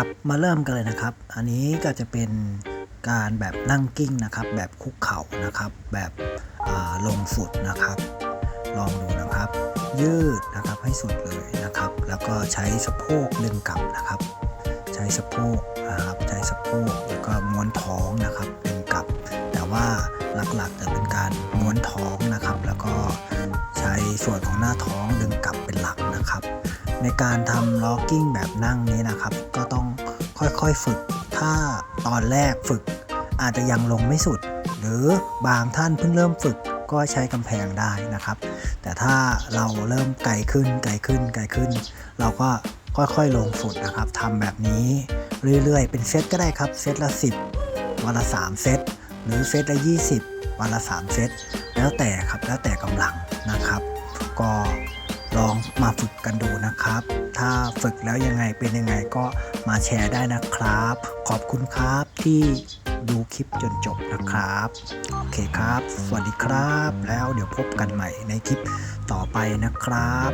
ครับมาเริ่มกันเลยนะครับ อันนี้ก็จะเป็นการแบบนั่งกิ้งนะครับ แบบคุกเข่านะครับ แบบลงสุดนะครับ ลองดูนะครับ ยืดนะครับให้สุดเลยนะครับ แล้วก็ใช้สะโพกดึงกลับนะครับ ใช้สะโพกนะครับใช้สะโพกแล้วก็ม้วนท้องนะครับดึงกลับ แต่ว่าหลักๆจะเป็นการม้วนท้องนะครับ แล้วก็ใช้ส่วนของหน้าท้องดึงกลับ ในการทำล็อกกิ้งแบบนั่งนี้นะครับ ก็ต้องค่อยๆฝึก ถ้าตอนแรกฝึก อาจจะยังลงไม่สุด หรือบางท่านเพิ่งเริ่มฝึกก็ใช้กำแพงได้นะครับ แต่ถ้าเราเริ่มไกลขึ้นไกลขึ้นไกลขึ้น เราก็ค่อยๆลงสุดนะครับทำแบบนี้เรื่อยๆ เป็นเซตก็ได้ครับ เซตละ 10 วันละ 3 เซต หรือเซตละ 20 วันละ 3 เซต แล้วแต่ครับ แล้วแต่กำลังนะครับ ก็ ลองมาฝึกกันดูนะครับ ถ้าฝึกแล้วยังไงเป็นยังไงก็มาแชร์ได้นะครับ ขอบคุณครับที่ดูคลิปจนจบนะครับ โอเคครับ สวัสดีครับ แล้วเดี๋ยวพบกันใหม่ในคลิปต่อไปนะครับ